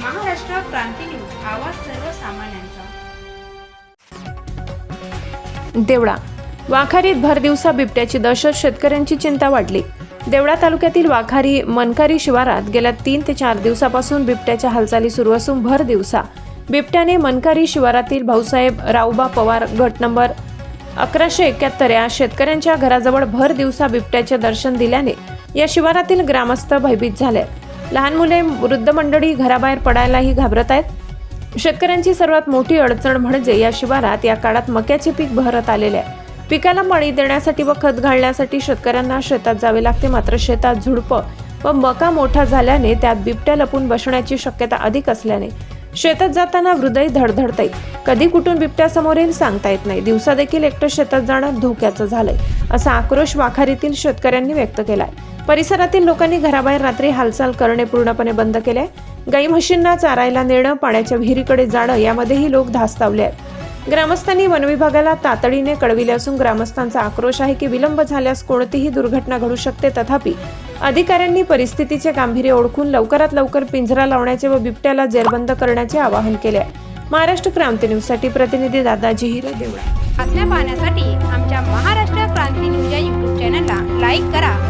क्रांती news आवाज सर्वसामान्यांचा. देवळा. वाखारीत भर दिवसा बिबट्याची दहशत शेतकऱ्यांची चिंता वाढली. देवळा तालुक्यातील वाखारी मनकारी शिवारात गेल्या तीन ते चार दिवसापासून बिबट्याच्या हालचाली सुरू असून भर दिवसा बिबट्याने मनकारी शिवारातील भाऊसाहेब राऊबा पवार गट नंबर अकराशे एक्क्याहत्तर या शेतकऱ्यांच्या घराजवळ भर दिवसा बिबट्याचे दर्शन दिल्याने या शिवारातील ग्रामस्थ भयभीत झाले. लहान मुले वृद्ध मंडळी घराबाहेर पडायलाही घाबरत आहेत. शेतकऱ्यांची सर्वात मोठी अडचण म्हणजे या शिवारात या काळात मक्याचे पीक बहरत आलेले आहे. पिकाला पाणी देण्यासाठी व खत घालण्यासाठी शेतकऱ्यांना शेतात जावे लागते मात्र शेतात झुडपं व मका मोठा झाल्याने त्यात बिबट्या लपून बसण्याची शक्यता अधिक असल्याने शेतात जाताना हृदय धडधडतंय. कधी कुठून बिबट्या समोर येईल सांगता येत नाही. दिवसा देखील एकटं शेतात जाणं धोक्याचं झालंय असा आक्रोश वाखारीतील शेतकऱ्यांनी व्यक्त केलाय. परिसरातील लोकांनी घराबाहेर रात्री हालचाल करणे पूर्णपणे बंद केले. गाई म्हशींना चारायला नेणं पाण्याच्या विहिरीकडे जाणं यामध्येही लोक धास्तावले आहेत. ग्रामस्थांनी वनविभागाला तातडीने कळविले असून ग्रामस्थांचा आक्रोश आहे की विलंब झाल्यास कोणतीही दुर्घटना घडू शकते. तथापि अधिकाऱ्यांनी परिस्थितीचे गांभीर्य ओळखून लवकरात लवकर पिंजरा लावण्याचे व बिबट्याला जेरबंद करण्याचे आवाहन केले. आहे महाराष्ट्र क्रांती न्यूजसाठी प्रतिनिधी दादाजी हिरे देवळा. बातम्या पाहण्यासाठी आमच्या महाराष्ट्र क्रांती न्यूज या यूट्यूब चॅनलला लाईक करा.